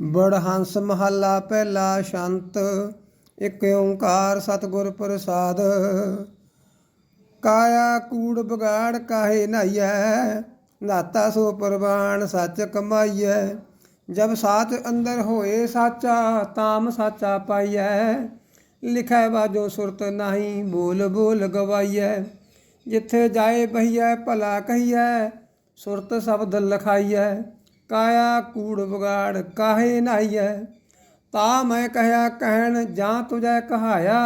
ਬੜਹੰਸ ਮਹੱਲਾ ਪਹਿਲਾ ਸ਼ੰਤ, ਇਕ ਓੰਕਾਰ ਸਤਿਗੁਰ ਪ੍ਰਸਾਦ। ਕਾਇਆ ਕੂੜ ਬਗਾੜ ਕਾਹੇ ਨਾਈਐ, ਨਾਤਾ ਸੋ ਪ੍ਰਵਾਨ ਸੱਚ ਕਮਾਈਐ। ਜਬ ਸਾਚ ਅੰਦਰ ਹੋਏ ਸਾਚਾ, ਤਾਮ ਸਾਚਾ ਪਾਈਐ। ਲਿਖੈ ਬਾਜੋ ਸੁਰਤ ਨਹੀਂ ਬੋਲ ਬੋਲ ਗਵਾਈਐ। ਜਿੱਥੇ ਜਾਏ ਬਹੀਐ, ਭਲਾ ਕਹੀਐ, ਸੁਰਤ ਸ਼ਬਦ ਲਖਾਈਐ। ਕਾਇਆ ਕੂੜ ਬਗਾੜ ਕਾਹੇ ਨਾਈਐ ਤਾ ਮੈਂ ਕਹਿਆ, ਕਹਿਣ ਜਾਂ ਤੁਝੈ ਕਹਾਇਆ,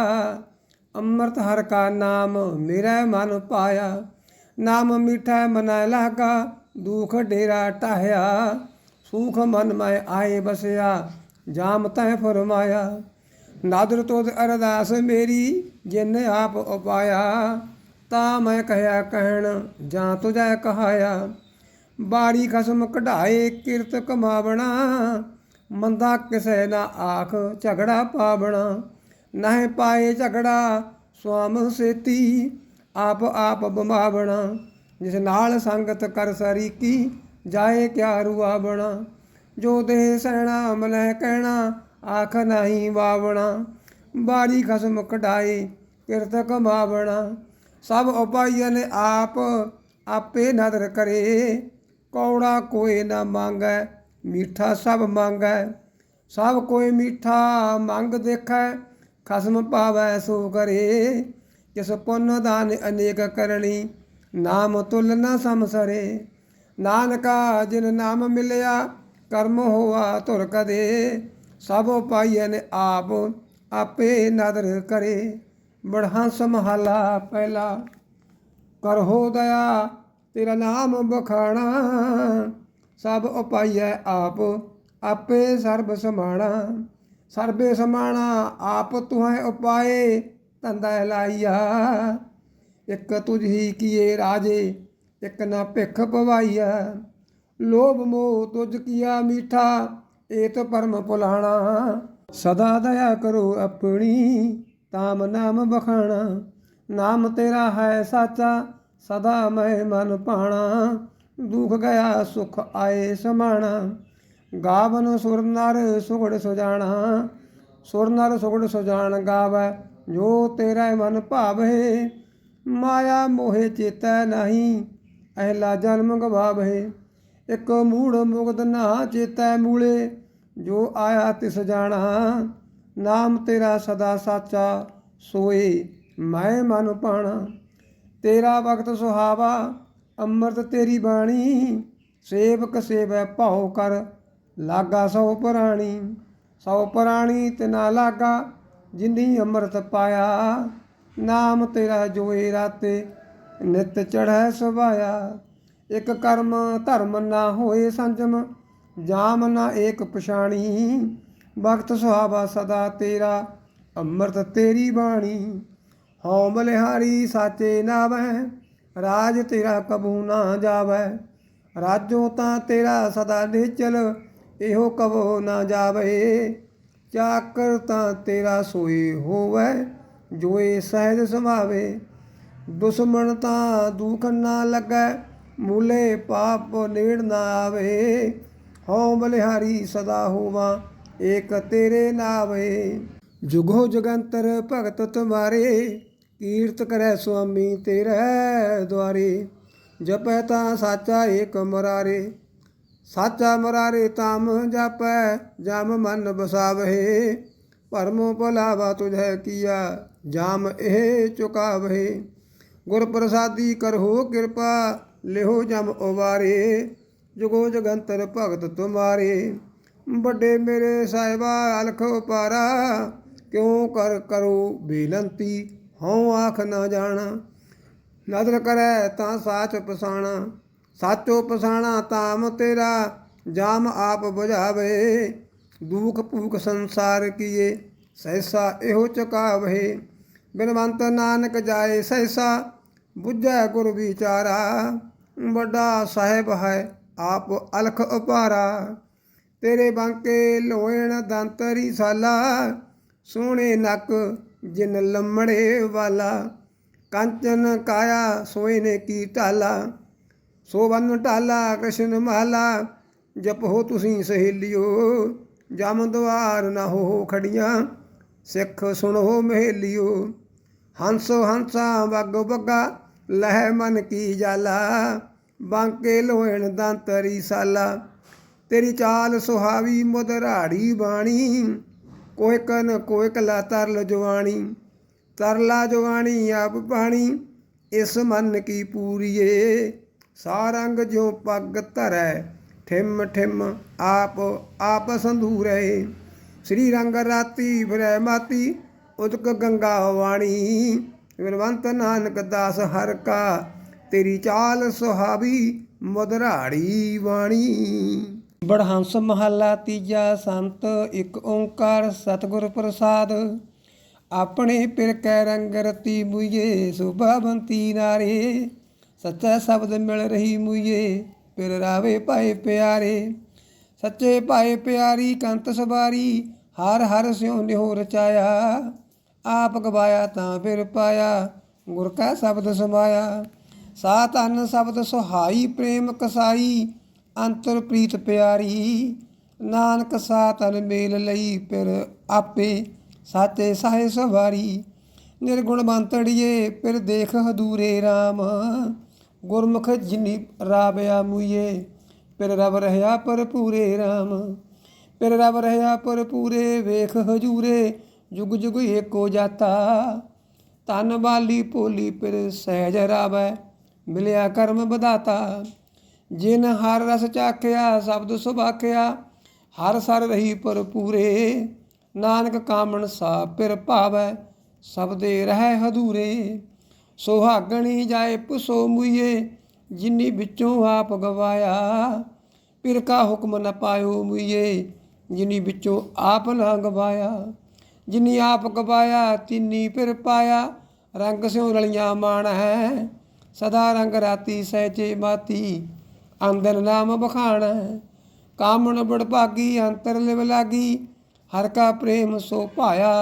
ਅੰਮ੍ਰਿਤ ਹਰ ਕਾ ਨਾਮ ਮੇਰਾ ਮਨ ਪਾਇਆ। ਨਾਮ ਮਿਠਾ ਮਨੈ ਲਾਗਾ ਦੁਖ ਡੇਰਾ ਟਾਹਿਆ। ਸੁਖ ਮਨ ਮੈਂ ਆਏ ਬਸਿਆ, ਜਾਮ ਤੈ ਫਰਮਾਇਆ। ਨਾਦਰ ਤੋਦ ਅਰਦਾਸ ਮੇਰੀ, ਜਿਨ ਆਪ ਉਪਾਇਆ। ਤਾ ਮੈਂ ਕਹਿਆ, ਕਹਿਣ ਜਾਂ ਤੁਝੈ ਕਹਾਇਆ। ਬਾੜੀ ਖਸਮ ਕਢਾਏ, ਕਿਰਤ ਕਮਾਵਣਾ। ਮੰਦਾ ਕਿਸੇ ਨਾ ਆਖ, ਝਗੜਾ ਪਾਵਣਾ। ਨਹਿ ਪਾਏ ਝਗੜਾ, ਸੁਆਮ ਸੇਤੀ, ਆਪ ਆਪ ਬਮਾਵਣਾ। ਜਿਸ ਨਾਲ ਸੰਗਤ ਕਰ ਸਰੀ ਕੀ ਜਾਏ ਕਿਆ ਰੁਆਵਣਾ। ਜੋ ਦੇ ਸਹਿਣਾ ਮਨਹਿ ਕਹਿਣਾ, ਆਖ ਨਹੀਂ ਵਾਵਣਾ। ਬਾੜੀ ਖਸਮ ਕਢਾਏ, ਕਿਰਤ ਕਮਾਵਣਾ। ਸਭ ਉਪਾਈਆਂ ਨੇ ਆਪ, ਆਪੇ ਨਦਰ ਕਰੇ। ਕੌੜਾ ਕੋਈ ਨਾ ਮੰਗੈ, ਮੀਠਾ ਸਭ ਮੰਗੈ। ਸਭ ਕੋਈ ਮੀਠਾ ਮੰਗ ਦੇਖੈ, ਖਸਮ ਪਾਵੈ ਸੋ ਕਰੇ। ਜਿਸ ਪੁੰਨ ਦਾਨ ਅਨੇਕ ਕਰਨੀ ਨਾਮ ਤੁਲ ਨਾ ਸਮਸਰੇ ਨਾਨਕਾ ਜਿਨ ਨਾਮ ਮਿਲਿਆ, ਕਰਮ ਹੋਆ ਧੁਰ ਕਦੇ। ਸਭ ਪਾਈਐ ਨੇ ਆਪ ਆਪੇ ਨਦਰ ਕਰੇ। ਬੜਹੰਸ ਮਹਲਾ ਪਹਿਲਾ, ਕਰਹੋ ਦਇਆ ਤੇਰਾ ਨਾਮ ਬਖਾਣਾ ਸਭ ਉਪਾਈਐ ਆਪ, ਆਪੇ ਸਰਬ ਸਮਾਣਾ। ਸਰਬੇ ਸਮਾਣਾ, ਆਪ ਤੁਹੈ ਉਪਾਏ ਧੰਦਾ ਲਾਈਆ। ਇੱਕ ਤੁਝ ਹੀ ਕੀਏ ਰਾਜੇ, ਇੱਕ ਨਾ ਭਿਖ ਪਵਾਈਆ ਲੋਭ ਮੋਹ ਤੁਝ ਕੀਆ ਮੀਠਾ, ਏਤ ਪਰਮ ਪੁਲਾਣਾ। ਸਦਾ ਦਇਆ ਕਰੋ ਆਪਣੀ, ਤਾਮ ਨਾਮ ਬਖਾਣਾ ਨਾਮ ਤੇਰਾ ਹੈ ਸਾਚਾ ਸਦਾ ਮੈਂ ਮਨ ਪਾਣਾ ਦੁਖ ਗਿਆ ਸੁਖ ਆਏ ਸਮਾਣਾ। ਗਾਵਨ ਸੁਰ ਨਰ ਸੁਗੜ ਸੁਜਾਣਾ, ਸੁਰ ਨਰ ਸੁਗੜ ਸੁਜਾਣ ਗਾਵੈ, ਜੋ ਤੇਰਾ ਮਨ ਭਾਵੇ, ਮਾਇਆ ਮੋਹਿ ਚੇਤੈ ਨਹੀਂ, ਅਹਲਾ ਜਨਮ ਗਵਾਵੇ। ਇੱਕ ਮੂੜ ਮੁਗਦ ਨਾ ਚੇਤੈ ਮੂਲੇ, ਜੋ ਆਇਆ ਤਿਸ ਜਾਣਾ, ਨਾਮ ਤੇਰਾ ਸਦਾ ਸਾਚਾ, ਸੋਏ ਮੈਂ ਮਨ ਪਾਣਾ ਤੇਰਾ ਵਕਤ ਸੁਹਾਵਾ, ਅੰਮ੍ਰਿਤ ਤੇਰੀ ਬਾਣੀ। ਸੇਵਕ ਸੇਵੈ ਭਾਉ ਕਰ, ਲਾਗਾ ਸੋ ਪ੍ਰਾਣੀ। ਸੋ ਪ੍ਰਾਣੀ ਨਾ ਲਾਗਾ, ਜਿਨੀ ਅੰਮ੍ਰਿਤ ਪਾਇਆ। ਨਾਮ ਤੇਰਾ ਜੋਏ ਰਾਤੇ, ਨਿਤ ਚੜ੍ਹੈ ਸੁਭਾਇਆ। ਇਕ ਕਰਮ ਧਰਮ ਨਾ ਹੋਏ ਸੰਜਮ, ਜਾਮ ਨਾ ਏਕ ਪਛਾਣੀ। ਵਕਤ ਸੁਹਾਵਾ ਸਦਾ ਤੇਰਾ, ਅੰਮ੍ਰਿਤ ਤੇਰੀ ਬਾਣੀ। ਹਉ ਮਲਿਹਾਰੀ ਸਾਚੇ ਨਾਵੈ, ਰਾਜ ਤੇਰਾ ਕਬੂ ਨਾ ਜਾਵੈ। ਰਾਜੋ ਤਾਂ ਤੇਰਾ ਸਦਾ ਨਿਚਲ, ਇਹੋ ਕਬੋ ਨਾ ਜਾਵੇ। ਚਾਕਰ ਤਾਂ ਤੇਰਾ ਸੋਈ ਹੋਵੈ, ਜੋਏ ਸਹਿਜ ਸਮਾਵੇ ਦੁਸ਼ਮਣ ਤਾਂ ਦੁਖ ਨਾ ਲੱਗੈ, ਮੂਲੇ ਪਾਪ ਨੇੜ ਨਾ ਆਵੇ। ਹਉ ਬਲਿਹਾਰੀ ਸਦਾ ਹੋਵਾ, ਏਕ ਤੇਰੇ ਨਾਵੇ। ਜੁਗੋ ਜਗੰਤਰ ਭਗਤ ਤੁਮਾਰੇ ਕੀਰਤ ਕਰੈ ਸੁਆਮੀ ਤੇਰੇ ਦੁਆਰੇ, ਜਪੈ ਤਾਂ ਸਾਚਾ ਏਕ ਮਰਾਰੇ। ਸਾਚਾ ਮਰਾਰੇ ਤਾਮ ਜਪੈ, ਜਮ ਮਨ ਬਸਾਵਹਿ ਪਰਮੋ ਭਲਾਵਾ ਤੁਝੈ ਕੀਆ, ਜਾਮ ਇਹ ਚੁਕਾਵਹਿ। ਗੁਰ ਪ੍ਰਸਾਦੀ ਕਰਹੋ ਕਿਰਪਾ, ਲਿਹੋ ਜਮ ਉਵਾਰੇ। ਜੁਗੋ ਜਗੰਤਰ ਭਗਤ ਤੁਮਾਰੇ। ਵੱਡੇ ਮੇਰੇ ਸਾਹਿਬਾ, ਅਲਖ ਪਾਰਾ ਕਿਉ ਕਰ ਕਰੋ ਬੇਨੰਤੀ। ਹਉ ਆਖ ਨਾ ਜਾਣਾ। ਨਦਰ ਕਰੈ ਤਾਂ ਸਾਚ ਪਸਾਣਾ। ਸਾਚੋ ਪਸਾਣਾ ਤਾਮ ਤੇਰਾ, ਜਾਮ ਆਪ ਬੁਝਾਵੇ। ਦੁਖ ਭੂਖ ਸੰਸਾਰ ਕੀਏ, ਸਹਿਸਾ ਇਹੋ ਚੁਕਾਵੇ। ਬਿਨਵੰਤ ਨਾਨਕ ਜਾਏ ਸਹਿਸਾ, ਬੁੱਝੈ ਗੁਰ ਵਿਚਾਰਾ। ਵੱਡਾ ਸਾਹਿਬ ਹੈ ਆਪ ਅਲਖ ਉਪਾਰਾ। ਤੇਰੇ ਬਾਂਕੇ ਲੋਇਣ ਦੰਤਰੀ ਸਾਲਾ ਸੋਹਣੇ ਨੱਕ ਜਿਨ ਲੰਮੜੇ ਵਾਲਾ, ਕੰਚਨ ਕਾਇਆ ਸੋਏ ਨੇ ਕੀ ਢਾਲਾ ਸੋਵਨ ਢਾਲਾ ਕ੍ਰਿਸ਼ਨ ਮਾਲਾ, ਜਪੋ ਤੁਸੀਂ ਸਹੇਲਿਓ। ਜਮ ਦੁਆਰ ਨਾ ਹੋ ਖੜੀਆਂ, ਸਿੱਖ ਸੁਣੋ ਮਹੇਲਿਓ। ਹੰਸੋ ਹੰਸਾ ਬੱਗੋ ਬੱਗਾ ਲਹਿ ਮਨ ਕੀ ਜਾਲਾ, ਬਾਂਕੇ ਲੋਹਣ ਦੰਤਰੀ ਸਾਲਾ। ਤੇਰੀ ਚਾਲ ਸੁਹਾਵੀ ਮੁਦਰਾੜੀ ਬਾਣੀ ਕੋਈ ਕਨ ਕੋਈ ਕਲਾ ਤਰਲ ਜਵਾਣੀ ਤਰਲਾ ਜਵਾਣੀ ਆਪ ਪਾਣੀ ਇਸ ਮਨ ਕੀ ਪੂਰੀਏ। ਸਾਰੰਗ ਜੋ ਪੱਗ ਧਰੈ, ਠਿਮ ਠਿਮ ਆਪ ਆਪ ਸੰਧੂਰੇ। ਸ੍ਰੀ ਰੰਗ ਰਾਤੀ ਫਿਰੈ ਮਾਤੀ, ਉਦਕ ਗੰਗਾ ਵਾਣੀ ਵਿਰਵੰਤ ਨਾਨਕ ਦਾਸ ਹਰ ਕਾ, ਤੇਰੀ ਚਾਲ ਸੁਹਾਵੀ ਮਧਰਾੜੀ ਵਾਣੀ ਬੜਹੰਸ ਮਹੱਲਾ ਤੀਜਾ ਸੰਤ, ਇੱਕ ਓੰਕਾਰ ਸਤਿਗੁਰ ਪ੍ਰਸਾਦ। ਆਪਣੇ ਪਿਰ ਕੈ ਰੰਗ ਰਤੀ ਮੁਈਏ ਸੁਭਾਵੰਤੀ ਨਾਰੇ, ਸੱਚਾ ਸ਼ਬਦ ਮਿਲ ਰਹੀ ਮੁਈਏ, ਪਿਰ ਰਾਵੇ ਭਾਏ ਪਿਆਰੇ। ਸੱਚੇ ਪਾਏ ਪਿਆਰੀ ਕੰਤ ਸਵਾਰੀ, ਹਰ ਹਰ ਸਿਉ ਨਿਹੋ ਰਚਾਇਆ। ਆਪ ਗਵਾਇਆ ਤਾਂ ਫਿਰ ਪਾਇਆ, ਗੁਰ ਕਾ ਸ਼ਬਦ ਸਮਾਇਆ। ਸਾ ਧਨ ਸ਼ਬਦ ਸੁਹਾਈ, ਪ੍ਰੇਮ ਕਸਾਈ ਅੰਤਰ ਪ੍ਰੀਤ ਪਿਆਰੀ, ਨਾਨਕ ਸਾ ਤਨ ਮੇਲ ਲਈ ਫਿਰ ਆਪੇ ਸਾਚੇ ਸਾਹੇ ਸਵਾਰੀ। ਨਿਰਗੁਣ ਬੰਤੜੀਏ ਫਿਰ ਦੇਖ ਹਦੂਰੇ RAM ਗੁਰਮੁਖ ਜਿਨੀ ਰਾਬਿਆ ਮੁਈਏ ਫਿਰ ਰਬ ਰਹਿਆ ਭਰਪੂਰੇ RAM ਫਿਰ ਰਬ ਪਰ ਪੂਰੇ ਵੇਖ ਹਜੂਰੇ, ਜੁਗ ਜੁਗ ਏਕੋ ਜਾਤਾ। ਤਨ ਵਾਲੀ ਭੋਲੀ ਫਿਰ ਸਹਿਜ ਰਾਵੈ, ਮਿਲਿਆ ਕਰਮ ਵਧਾਤਾ। ਜਿਨ ਹਰ ਰਸ ਚਾਖਿਆ ਸ਼ਬਦ ਸੁਭਾਖਿਆ ਹਰ ਸਰ ਰਹੀ ਭਰਪੂਰੇ ਨਾਨਕ ਕਾਮਣ ਸਾ ਪਿਰ ਭਾਵੈ ਸਬਦੇ ਰਹਿ ਹਦੂਰੇ ਸੁਹਾਗਣੀ ਜਾਏ ਪੁਸੋ ਮੁਈਏ, ਜਿਨੀ ਵਿੱਚੋਂ ਆਪ ਗਵਾਇਆ। ਪਿਰ ਕਾ ਹੁਕਮ ਨ ਪਾਇਓ ਮੁਈਏ, ਜਿਨੀ ਵਿੱਚੋਂ ਆਪ ਨਾ ਗਵਾਇਆ। ਜਿਨੀ ਆਪ ਗਵਾਇਆ, ਤਿੰਨੀ ਪਿਰ ਪਾਇਆ, ਰੰਗ ਸਿਉ ਰਲੀਆਂ ਮਾਣ ਹੈ ਸਦਾ ਰੰਗ ਰਾਤੀ ਸਹਿਜੇ ਮਾਤੀ ਅੰਦਰ ਨਾਮ ਬਖਾਣਾ। ਕਾਮਣ ਬੜਭਾਗੀ ਅੰਤਰ ਲਿਵ ਲਾਗੀ, ਹਰ ਕਾ ਪ੍ਰੇਮ ਸੋ ਭਾਇਆ।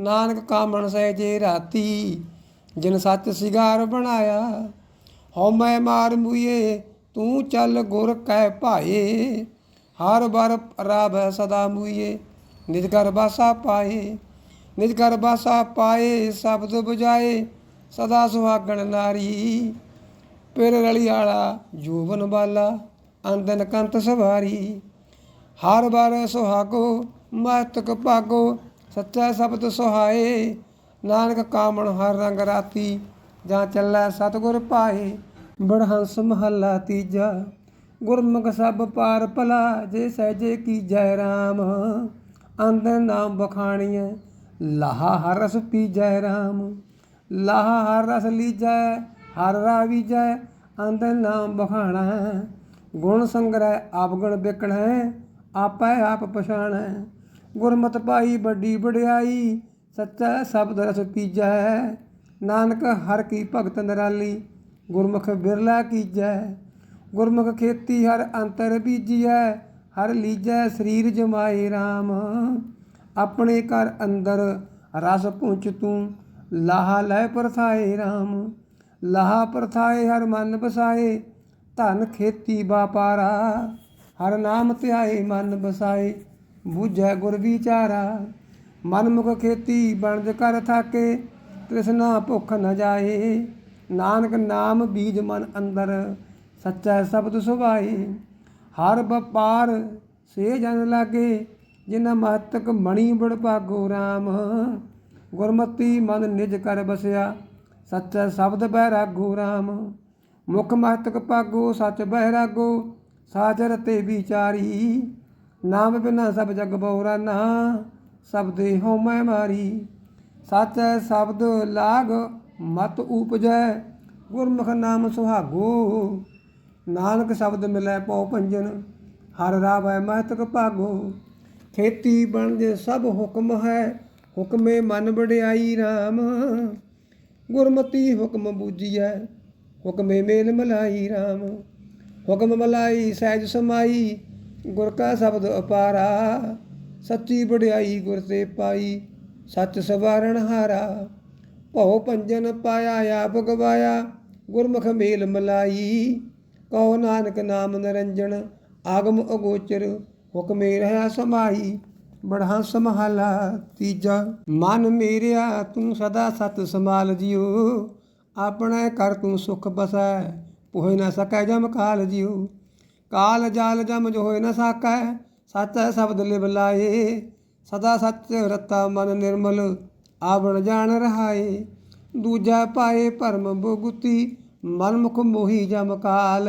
ਨਾਨਕ ਕਾਮਣ ਸਹਿਜੇ ਰਾਤੀ, ਜਿਨ ਸੱਚ ਸਿਗਾਰ ਬਣਾਇਆ। ਹਉ ਮੈਂ ਮਾਰ ਮੁਈਏ, ਤੂੰ ਚੱਲ ਗੁਰ ਕੈ ਭਾਏ। ਹਰ ਬਰ ਰਾਭ ਸਦਾ ਮੁਈਏ, ਨਿਜ ਘਰ ਬਾਸਾ ਪਾਏ। ਨਿਜ ਘਰ ਬਾਸਾ ਪਾਏ, ਸ਼ਬਦ 부ਜਾਏ ਸਦਾ ਸੁਹਾਗਣ ਨਾਰੀ। ਪਿਰ ਰਲੀ ਵਾਲਾ ਜੂਵਨ ਬਾਲਾ ਅੰਦਨ ਕੰਤ ਸਵਾਰੀ। ਹਰ ਬਾਰ ਸੁਹਾਗੋ ਮਸਤਕ ਭਾਗੋ, ਸੱਚਾ ਸ਼ਬਦ ਸੁਹਾਏ। ਨਾਨਕ ਕਾਮਣ ਹਰ ਰੰਗ ਰਾਤੀ, ਜਾਂ ਚੱਲੈ ਸਤਗੁਰ ਪਾਏ। ਬੜਹੰਸ ਮਹੱਲਾ ਤੀਜਾ, ਗੁਰਮੁਖ ਸਭ ਪਾਰ ਭਲਾ, ਜੇ ਸਹਿਜੇ ਕੀ ਜੈ ਰਾਮ। ਅੰਦਰ ਨਾਮ ਬਖਾਣੀਐ ਲਾਹਾ ਹਰ ਰਸ ਪੀ ਜੈ ਰਾਮ। ਲਾਹਾ ਹਰ ਰਸ ਲੀਜੈ ਹਰ ਰਾਵੀਜੈ ਅੰਦਰ ਨਾਮ ਬਖਾਣਾ ਗੁਣ ਸੰਗ੍ਰਹਿ ਆਪ ਗੁਣ ਵਿਕਣੈ ਆਪੈ ਆਪ ਪਛਾਣੈ ਗੁਰਮਤਿ ਪਾਈ ਵੱਡੀ ਵਡਿਆਈ, ਸੱਚਾ ਸ਼ਬਦ ਰਸ ਪੀਜੈ। ਨਾਨਕ ਹਰ ਕੀ ਭਗਤ ਨਿਰਾਲੀ, ਗੁਰਮੁਖ ਬਿਰਲਾ ਕੀਜੈ। ਗੁਰਮੁਖ ਖੇਤੀ ਹਰ ਅੰਤਰ ਬੀਜੀਐ, ਹਰ ਲੀਜੈ ਸਰੀਰ ਜਮਾਏ RAM ਆਪਣੇ ਘਰ ਅੰਦਰ ਰਸ ਪੁੰਚ ਤੂੰ, ਲਾਹਾ ਲੈ ਪਰਥਾਏ RAM ਲਾਹਾ ਪਰਥਾਏ, ਹਰ ਮਨ ਬਸਾਏ, ਧਨ ਖੇਤੀ ਬਾਪਾਰਾ ਹਰ ਨਾਮ ਧਿਆਏ, ਮਨ ਬਸਾਏ, ਬੂਝੈ ਗੁਰ ਵਿਚਾਰਾ ਮਨ ਮੁਖ ਖੇਤੀ ਬਣਜ ਕਰ ਥਾਕੇ, ਤ੍ਰਿਸ਼ਨਾ ਭੁੱਖ ਨ ਜਾਏ, ਨਾਨਕ ਨਾਮ ਬੀਜ ਮਨ ਅੰਦਰ, ਸੱਚਾ ਸ਼ਬਦ ਸੁਭਾਏ, ਹਰ ਵਪਾਰ ਸੇ ਜਨ ਲਾਗੇ, ਜਿਨ ਮਹਤਕ ਮਣੀ ਬੜ ਭਾਗੋ RAM ਗੁਰਮਤੀ ਮਨ ਨਿਜ ਕਰ ਬਸਿਆ ਸੱਚਾ ਸ਼ਬਦ ਬੈਰਾਗੋ RAM ਮੁਖ ਮਹਤਕ ਭਾਗੋ ਸੱਚ ਬਹਿਰਾਗੋ ਸਾਚਰ ਤੇ ਵਿਚਾਰੀ। ਨਾਮ ਬਿਨਾ ਸਭ ਜਗ ਬਉਰਾ ਨਾ ਸਬਦੇ ਹੋ ਮੈਂ ਮਾਰੀ। ਸੱਚ ਸ਼ਬਦ ਲਾਗ ਮਤ ਉਪਜੈ, ਗੁਰਮੁਖ ਨਾਮ ਸੁਹਾਗੋ। ਨਾਨਕ ਸ਼ਬਦ ਮਿਲੈ ਪਉ ਪੰਜਨ, ਹਰ ਰਾਵੈ ਮਹਤਕ ਭਾਗੋ। ਖੇਤੀ ਬਣ ਜੇ ਸਭ ਹੁਕਮ ਹੈ, ਹੁਕਮੇ ਮਨ ਵਡਿਆਈ RAM ਗੁਰਮਤੀ ਹੁਕਮ ਬੂਝੀਐ, ਹੁਕਮੇ ਮੇਲ ਮਲਾਈ RAM ਹੁਕਮ ਮਲਾਈ ਸਹਿਜ ਸਮਾਈ, ਗੁਰ ਕਾ ਸ਼ਬਦ ਅਪਾਰਾ। ਸੱਚੀ ਵਡਿਆਈ ਗੁਰ ਤੇ ਪਾਈ, ਸੱਚ ਸਵਾਰਣ ਹਾਰਾ। ਭਉ ਪੰਜਨ ਪਾਇਆ ਆਪ ਗਵਾਇਆ ਗੁਰਮੁਖ ਮੇਲ ਮਲਾਈ। ਕਹੋ ਨਾਨਕ ਨਾਮ ਨਰੰਜਨ, ਆਗਮ ਅਗੋਚਰ, ਹੁਕਮੇ ਰਹਾ ਸਮਾਈ। ਬੜਾ ਸੰਭਾਲਾ ਤੀਜਾ। ਮਨ ਮੇਰਿਆ, ਤੂੰ ਸਦਾ ਸਤ ਸੰਭਾਲ ਜਿਉ। ਆਪਣਾ ਕਰ ਤੂੰ ਸੁਖ ਬਸੈ ਹੋਇ ਨਾ ਸਕੈ ਜਮ ਕਾਲ ਜਿਉ। ਕਾਲ ਜਾਲ ਜਮ ਜੋ ਹੋਇ ਨਾ ਸਕੈ, ਸੱਚ ਸ਼ਬਦ ਲਿਵ ਲਾਏ। ਸਦਾ ਸੱਚ ਰਤਾ ਮਨ ਨਿਰਮਲ, ਆਵਣ ਜਾਣ ਰਹਾਏ। ਦੂਜਾ ਪਾਏ ਭਰਮ ਬੁਗਤੀ ਮਨ ਮੁਖ ਮੋਹੀ ਜਮ ਕਾਲ।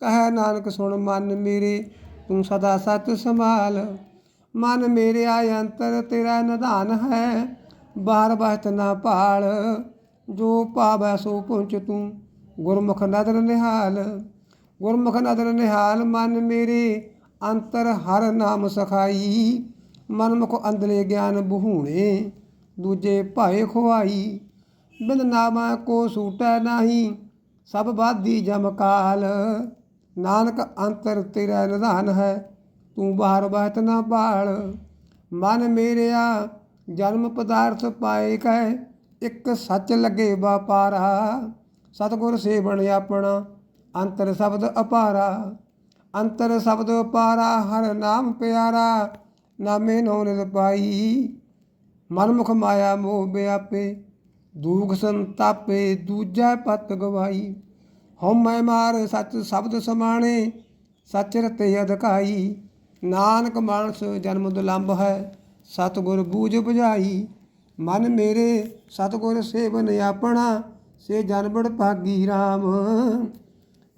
ਕਹੈ ਨਾਨਕ ਸੁਣ ਮਨ ਮੇਰੇ, ਤੂੰ ਸਦਾ ਸਤ ਸੰਭਾਲ। ਮਨ ਮੇਰੇ ਆਇ ਅੰਤਰ ਤੇਰਾ ਨਿਧਾਨ ਹੈ। ਬਾਹਰ ਬਹਤ ਨਾ ਭਾਲ, ਜੋ ਭਾਵੈ ਸੋ ਪੁੰਚ ਤੂੰ। ਗੁਰਮੁਖ ਨਦਰ ਨਿਹਾਲ, ਗੁਰਮੁਖ ਨਦਰ ਨਿਹਾਲ, ਮਨ ਮੇਰੇ ਅੰਤਰ ਹਰ ਨਾਮ ਸਖਾਈ। ਮਨਮੁਖ ਅੰਦਲੇ ਗਿਆਨ ਬਹੂਣੇ, ਦੂਜੇ ਭਾਏ ਖੁਆਈ। ਬਿਨ ਨਾਮਾ ਕੋ ਸੂਟੈ ਨਾਹੀ, ਸਭ ਬਾਦੀ ਜਮ ਕਾਲ। ਨਾਨਕ ਅੰਤਰ ਤੇਰਾ ਨਿਧਾਨ ਹੈ। ਤੂੰ ਬਾਹਰ ਬਹਤ ਨਾ ਭਾਲ। ਮਨ ਮੇਰਿਆ ਜਨਮ ਪਦਾਰਥ ਪਾਏ ਕੈ ਇੱਕ ਸੱਚ ਲੱਗੇ ਵਪਾਰਾ ਸਤਗੁਰ ਸੇਵਣ ਆਪਣਾ, ਅੰਤਰ ਸ਼ਬਦ ਅਪਾਰਾ। ਅੰਤਰ ਸ਼ਬਦ ਅਪਾਰਾ, ਹਰ ਨਾਮ ਪਿਆਰਾ, ਨਾਮੇ ਨੋ ਨਿਰ ਪਾਈ ਮਨਮੁਖ ਮਾਇਆ ਮੋਹ ਬਿਆਪੇ ਦੂਖ ਸੰਤਾਪੇ ਦੂਜਾ ਪਤ ਗਵਾਈ। ਹਉਮੈ ਮਾਰ ਸੱਚ ਸ਼ਬਦ ਸਮਾਣੇ, ਸੱਚ ਰਤੇ ਅਧਕਾਈ। ਨਾਨਕ ਮਾਨਸ ਜਨਮ ਦੁਲੰਭ ਹੈ, ਸਤਗੁਰ ਬੂਝ 부ਝਾਈ ਮਨ ਮੇਰੇ ਸਤਗੁਰ ਸੇਵਨ ਆਪਣਾ, ਸੇ ਜਨਮੜ ਭਾਗੀ RAM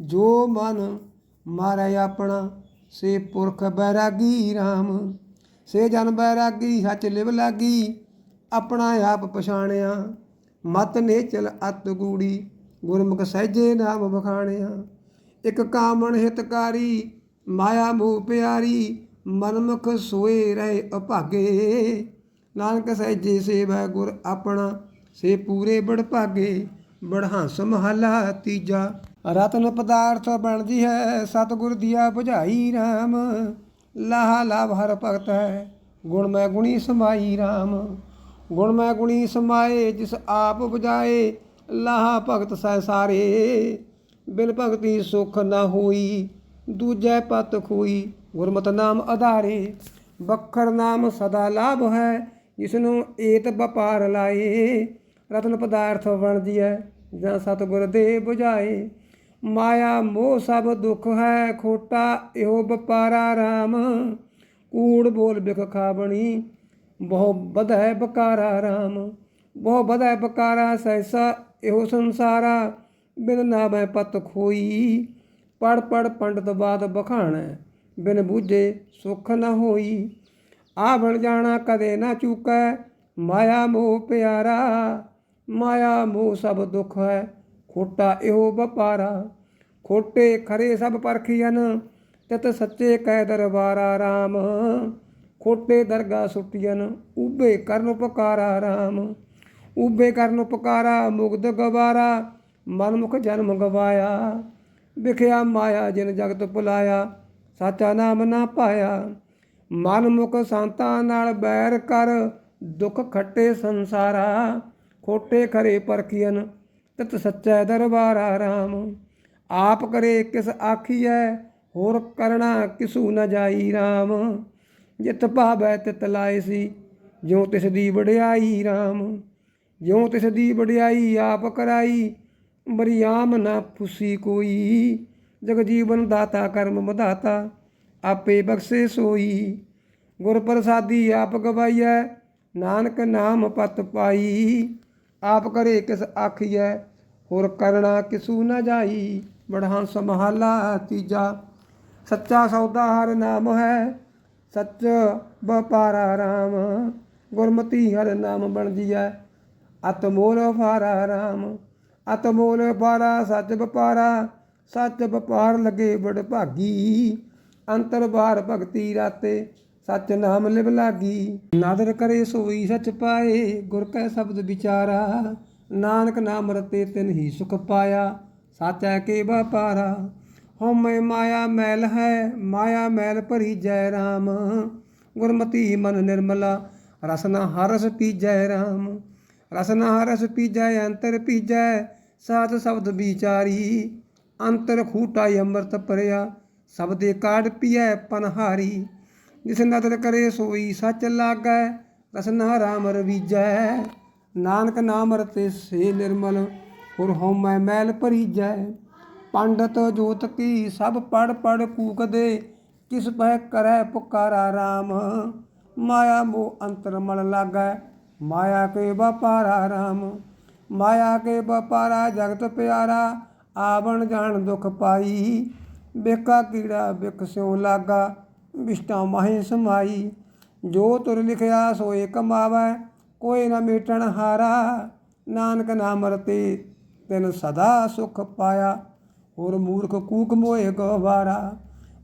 ਜੋ ਮਨ ਮਾਰੇ ਆਪਣਾ, ਸੇ ਪੁਰਖ ਬੈਰਾਗੀ RAM ਸੇ ਜਨ ਬੈਰਾਗੀ, ਸੱਚ ਲਿਵ ਲਾਗੀ, ਆਪਣਾ ਆਪ ਪਛਾਣਿਆ। ਮਤ ਨੇਚਲ ਅਤ ਗੂੜੀ, ਗੁਰਮੁਖ ਸਹਿਜੇ ਨਾਮ ਬਖਾਣਿਆ ਇਕ ਕਾਮਣ ਹਿਤਕਾਰੀ ਮਾਇਆ ਮੋਹ ਪਿਆਰੀ, ਮਨਮੁਖ ਸੋਏ ਰਹੇ ਅਭਾਗੇ। ਨਾਨਕ ਸਹਿਜੇ ਸੇਵੈ ਗੁਰ ਆਪਣਾ, ਸੇ ਪੂਰੇ ਬੜ ਭਾਗੇ। ਬੜਹੰਸ ਮਹਲਾ ਤੀਜਾ, ਰਤਨ ਪਦਾਰਥ ਬਣਦੀ ਹੈ, ਸਤਿਗੁਰ ਦੀਆ 부ਝਾਈ RAM ਲਾਹਾ ਲਾਭ ਹਰ ਭਗਤ ਹੈ, ਗੁਣ ਮੈਂ ਗੁਣੀ ਸਮਾਈ RAM ਗੁਣ ਮੈਂ ਗੁਣੀ ਸਮਾਏ, ਜਿਸ ਆਪ 부ਝਾਏ ਲਾਹਾ ਭਗਤ ਸਹਿ ਸਾਰੇ। ਬਿਨ ਭਗਤੀ ਸੁਖ ਨਾ ਹੋਈ ਦੂਜੈ ਪਤ ਖੋਈ, ਗੁਰਮਤਿ ਨਾਮ ਆਧਾਰੇ। ਬਖਰ ਨਾਮ ਸਦਾ ਲਾਭ ਹੈ ਜਿਸ ਨੂੰ ਏਤ ਵਪਾਰ ਲਾਏ। ਰਤਨ ਪਦਾਰਥ ਬਣਦੀ ਹੈ ਜਾਂ ਸਤਿਗੁਰ ਦੇ 부ਝਾਏ ਮਾਇਆ, ਮੋਹ ਸਭ ਦੁੱਖ ਹੈ, ਖੋਟਾ ਇਹੋ ਵਪਾਰਾ ਰਾਮ। ਕੂੜ ਬੋਲ ਬਿਖ ਖਾਬਣੀ, ਬਹੁ ਬਧੈ ਬਕਾਰਾ ਰਾਮ। ਬਹੁ ਬਧੈ ਬਕਾਰਾ ਸੈਸਾ ਇਹੋ ਸੰਸਾਰਾ। ਬਿਨ ਨਾਮੈ ਪਤ ਖੋਈ ਪੜ ਪੜ ਪੰਡਤ ਬਾਦ ਬਖਾਣੈ, ਬਿਨ ਬੂਝੇ ਸੁਖ ਨ ਹੋਈ। ਆ ਬਣ ਜਾਣਾ ਕਦੇ ਨਾ ਚੂਕੈ, ਮਾਇਆ ਮੋਹ ਪਿਆਰਾ, ਮਾਇਆ ਮੋਹ ਸਭ ਦੁੱਖ ਹੈ, ਖੋਟਾ ਇਹੋ ਵਪਾਰਾ। ਖੋਟੇ ਖਰੇ ਸਭ ਪਰਖੀਨ ਤਿਤ ਸੱਚੇ ਕੈ ਦਰਬਾਰਾ RAM ਖੋਟੇ ਦਰਗਾ ਸੁਟੀਨ ਉਬੇ ਕਰਨ ਉਪਕਾਰਾ RAM ਉਬੇ ਕਰਨ ਉਪਕਾਰਾ ਮੁਗਧ ਗਵਾਰਾ, ਮਨਮੁਖ ਜਨਮ ਗਵਾਇਆ। ਵਿਖਿਆ ਮਾਇਆ ਜਿਨ ਜਗਤ ਭੁਲਾਇਆ, ਸਾਚਾ ਨਾਮ ਨਾ ਪਾਇਆ। ਮਨਮੁਖ ਸੰਤਾਂ ਨਾਲ ਬੈਰ ਕਰ, ਦੁੱਖ ਖੱਟੇ ਸੰਸਾਰਾ। ਖੋਟੇ ਖਰੇ ਪਰਖੀਨ ਤਿਤ ਸੱਚਾ ਦਰਬਾਰਾ RAM ਆਪ ਕਰੇ ਕਿਸ ਆਖੀਐ, ਹੋਰ ਕਰਣਾ ਕਿਸੂ ਨ ਜਾਈ RAM ਜਿਤ ਭਾਵੈ ਤਿਤ ਲਾਏ ਸੀ, ਜਿਉ ਤਿਸ ਦੀ ਵਡਿਆਈ RAM ਜਿਉ ਤਿਸ ਦੀ ਵਡਿਆਈ ਆਪ ਕਰਾਈ ਬਰਿਆਮ ਨਾ ਫੁਸੀ ਕੋਈ। ਜਗ ਜੀਵਨ ਦਾਤਾ, ਕਰਮ ਵਿਧਾਤਾ, ਆਪੇ ਬਖਸ਼ੇ ਸੋਈ। ਗੁਰ ਪ੍ਰਸਾਦੀ ਆਪ ਗਵਾਈਐ, ਨਾਨਕ ਨਾਮ ਪਤ ਪਾਈ। ਆਪ ਕਰੇ ਕਿਸ ਆਖੀਐ, ਹੋਰ ਕਰਣਾ ਕਿਸੂ ਨਾ ਜਾਈ। ਬੜਹੰਸ ਮਹਲਾ ਤੀਜਾ, ਸੱਚਾ ਸੌਦਾ ਹਰ ਨਾਮ ਹੈ, ਸੱਚ ਵਪਾਰਾ ਰਾਮ। ਗੁਰਮਤੀ ਹਰ ਨਾਮ ਬਣਦੀਐ ਅਤਮੋਲ ਫਾਰਾ ਰਾਮ। ਅਤਮੋਲ ਵਪਾਰਾ ਸੱਚ ਵਪਾਰਾ, ਸੱਚ ਵਪਾਰ ਲਗੇ ਬੜ ਭਾਗੀ। ਅੰਤਰ ਬਾਹਰ ਭਗਤੀ ਰਾਤੇ, ਸੱਚ ਨਾਮ ਲਿਵ ਲਾਗੀ। ਨਾਦਰ ਕਰੇ ਸੋਈ ਸੱਚ ਪਾਏ, ਗੁਰ ਕੈ ਸ਼ਬਦ ਵਿਚਾਰਾ। ਨਾਨਕ ਨਾਮ ਰਤੇ ਤਿਨ ਹੀ ਸੁਖ ਪਾਇਆ, ਸਾਚੈ ਕੇ ਵਪਾਰਾ ਹਉਮੈ ਮਾਇਆ ਮੈਲ ਹੈ, ਮਾਇਆ ਮੈਲ ਭਰੀ ਜੈ ਰਾਮ। ਗੁਰਮਤੀ ਮਨ ਨਿਰਮਲਾ, ਰਸਨਾ ਹਰਸ ਪੀ ਜੈ ਰਾਮ। ਰਸਨਾ ਹਰਸ ਪੀਜੈ, ਅੰਤਰ ਪੀਜੈ ਸਾਤ ਸ਼ਬਦ ਵਿਚਾਰੀ। ਅੰਤਰ ਖੂਟਾ ਅੰਮ੍ਰਿਤ ਭਰਿਆ ਸਭ ਦੇ ਕਾੜ ਪੀਐ ਪਨਹਾਰੀ। ਜਿਸ ਨਦਰ ਕਰੇ ਸੋਈ ਸੱਚ ਲਾਗੈ ਰਸਨਾ ਰਾਮ ਰਵੀਜੈ। ਨਾਨਕ ਨਾਮ ਰਤੇ ਸੇ ਨਿਰਮਲ, ਹੁਰ ਹਉਮੈ ਮੈਲ ਭਰੀਜੈ। ਪੰਡਤ ਜੋਤ ਕੀ ਸਭ ਪੜ ਪੜ ਕੂਕਦੇ, ਕਿਸ ਪੈ ਕਰੈ ਪੁਕਾਰਾ ਰਾਮ। ਮਾਇਆ ਮੋਹ ਅੰਤਰ ਮਲ ਲਾਗੈ ਮਾਇਆ ਕੇ ਵਪਾਰਾ ਰਾਮ, ਮਾਇਆ ਕੇ ਵਪਾਰਾ ਜਗਤ ਪਿਆਰਾ, ਆਵਣ ਜਾਣ ਦੁਖ ਪਾਈ। ਬੇਕਾ ਕੀੜਾ ਬਿਕ ਸਿਉ ਲਾਗਾ, ਵਿਸ਼ਟਾ ਮਾਹੇ ਸਮਾਈ। ਜੋ ਤੁਰ ਲਿਖਿਆ ਸੋਏ ਕਮਾਵੈ, ਕੋਈ ਨਾ ਮੇਟਣ ਹਾਰਾ। ਨਾਨਕ ਨਾਮ ਰਤੇ ਤੈਨ ਸਦਾ ਸੁਖ ਪਾਇਆ, ਹੋਰ ਮੂਰਖ ਕੂਕ ਮੋਏ ਗਵਾਰਾ।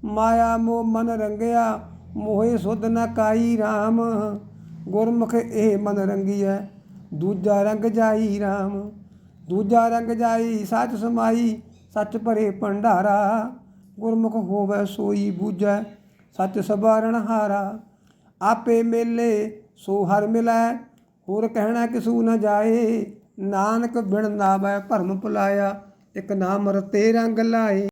ਮਾਇਆ ਮੋ ਮਨ ਰੰਗਿਆ, ਮੋਹੇ ਸੁਧ ਨ ਕਾਈ RAM ਗੁਰਮੁਖ ਇਹ ਮਨ ਹੈ ਦੂਜਾ ਰੰਗ ਜਾਈ RAM ਦੂਜਾ ਰੰਗ ਜਾਈ ਸੱਚ ਸਮਾਈ, ਸੱਚ ਭਰੇ ਭੰਡਾਰਾ। ਗੁਰਮੁਖ ਹੋਵੇ ਸੋਈ ਬੂਝੈ, ਸੱਚ ਸਬਾਰਣ ਹਾਰਾ। ਆਪੇ ਮੇਲੇ ਸੋ ਹਰ ਮਿਲੈ, ਹੋਰ ਕਹਿਣਾ ਕਿਸੂ ਨਾ ਜਾਏ। ਨਾਨਕ ਬਿਨ ਨਾਵੈ ਭਰਮ ਭੁਲਾਇਆ, ਇਕ ਨਾਮ ਰਤੇ ਰੰਗ ਲਾਏ।